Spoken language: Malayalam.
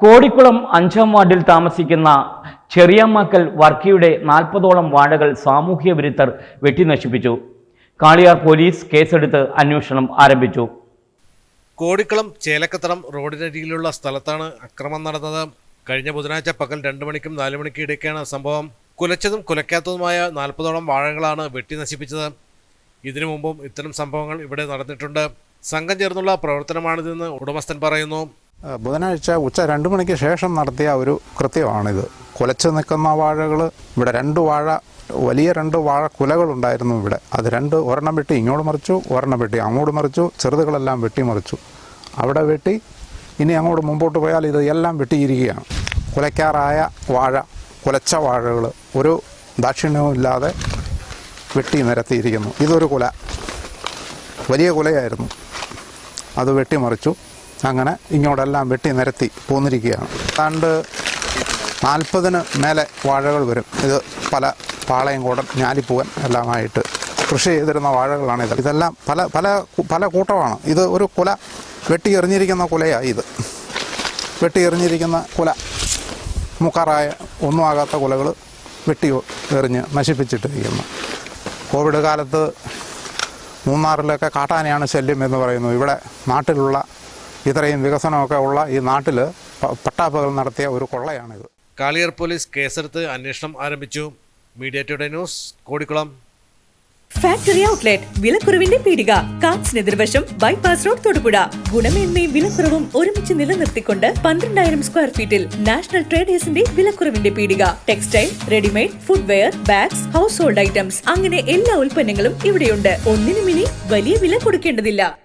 കോടിക്കുളം അഞ്ചാം വാർഡിൽ താമസിക്കുന്ന ചെറിയമ്മക്കൽ വർക്കിയുടെ നാൽപ്പതോളം വാഴകൾ സാമൂഹ്യ വിരുദ്ധർ വെട്ടിനശിപ്പിച്ചു. കാളിയാർ പോലീസ് കേസെടുത്ത് അന്വേഷണം ആരംഭിച്ചു. കോടിക്കുളം ചേലക്കത്തടം റോഡിനരികിലുള്ള സ്ഥലത്താണ് അക്രമം നടന്നത്. കഴിഞ്ഞ ബുധനാഴ്ച പകൽ രണ്ടു മണിക്കും നാലു മണിക്കും ഇടയ്ക്കാണ് സംഭവം. കുലച്ചതും കുലയ്ക്കാത്തതുമായ നാൽപ്പതോളം വാഴകളാണ് വെട്ടിനശിപ്പിച്ചത്. ഇതിനു മുമ്പും ഇത്തരം സംഭവങ്ങൾ ഇവിടെ നടന്നിട്ടുണ്ട്. സംഘം ചേർന്നുള്ള പ്രവർത്തനമാണിതെന്ന് ഉടമസ്ഥൻ പറയുന്നു. ബുധനാഴ്ച ഉച്ച രണ്ട് മണിക്ക് ശേഷം നടത്തിയ ഒരു കൃത്യമാണിത്. കുലച്ചു നിൽക്കുന്ന വാഴകൾ ഇവിടെ രണ്ട് വാഴ വലിയ രണ്ട് വാഴ കുലകളുണ്ടായിരുന്നു ഇവിടെ. അത് രണ്ട് ഒരെണ്ണം വെട്ടി ഇങ്ങോട്ട് മറിച്ചു ഒരെണ്ണം വെട്ടി അങ്ങോട്ട് മറിച്ചു ചെറുതുകളെല്ലാം വെട്ടിമറിച്ചു അവിടെ വെട്ടി ഇനി അങ്ങോട്ട് മുമ്പോട്ട് പോയാൽ ഇത് എല്ലാം വെട്ടിയിരിക്കുകയാണ്. കുലയ്ക്കാറായ വാഴ കുലച്ച വാഴകൾ ഒരു ദാക്ഷിണ്യവും ഇല്ലാതെ വെട്ടി നിരത്തിയിരിക്കുന്നു. ഇതൊരു കുല വലിയ കുലയായിരുന്നു. അത് വെട്ടിമറിച്ചു അങ്ങനെ ഇങ്ങോട്ടെല്ലാം വെട്ടി നിരത്തി പോന്നിരിക്കുകയാണ്. ഏതാണ്ട് നാൽപ്പതിന് മേലെ വാഴകൾ വരും. ഇത് പല പാളയംകോടൻ ഞാലിപ്പൂവൻ എല്ലാമായിട്ട് കൃഷി ചെയ്തിരുന്ന വാഴകളാണ് ഇത് ഇതെല്ലാം പല പല പല കൂട്ടമാണ്. ഇത് ഒരു കുല വെട്ടി എറിഞ്ഞിരിക്കുന്ന കുലയാണ് ഇത്. വെട്ടി എറിഞ്ഞിരിക്കുന്ന കുല. മുക്കാറായ ഒന്നും ആകാത്ത കുലകൾ വെട്ടി എറിഞ്ഞ് നശിപ്പിച്ചിട്ടിരിക്കുന്നു. കോവിഡ് കാലത്ത് മൂന്നാറിലൊക്കെ കാട്ടാനയാണ് ശല്യം എന്ന് പറയുന്നു. ഇവിടെ നാട്ടിലുള്ള ഇത്രയും വികസനമൊക്കെ ഉള്ള ഈ നാട്ടിൽ പട്ടാപ്പകൽ നടത്തിയ ഒരു കൊള്ളയാണിത്. കാളിയർ പോലീസ് കേസെടുത്ത് അന്വേഷണം ആരംഭിച്ചു. Media today news Kodikulam. Factory outlet വിലക്കുറവിന്റെ പീടിക കാപ്സിന് എതിർവശം ബൈപാസ് റോഡ് തൊടുപുഴ. ഗുണമേന്മയും വിലക്കുറവും ഒരുമിച്ച് നിലനിർത്തിക്കൊണ്ട് പന്ത്രണ്ടായിരം സ്ക്വയർ ഫീറ്റിൽ നാഷണൽ ട്രേഡേഴ്സിന്റെ വിലക്കുറവിന്റെ പീടിക. Textile readymade footwear bags household items അങ്ങനെ എല്ലാ ഉൽപ്പന്നങ്ങളും ഇവിടെയുണ്ട്. ഒന്നിനും ഇനി വലിയ വില കൊടുക്കേണ്ടതില്ല.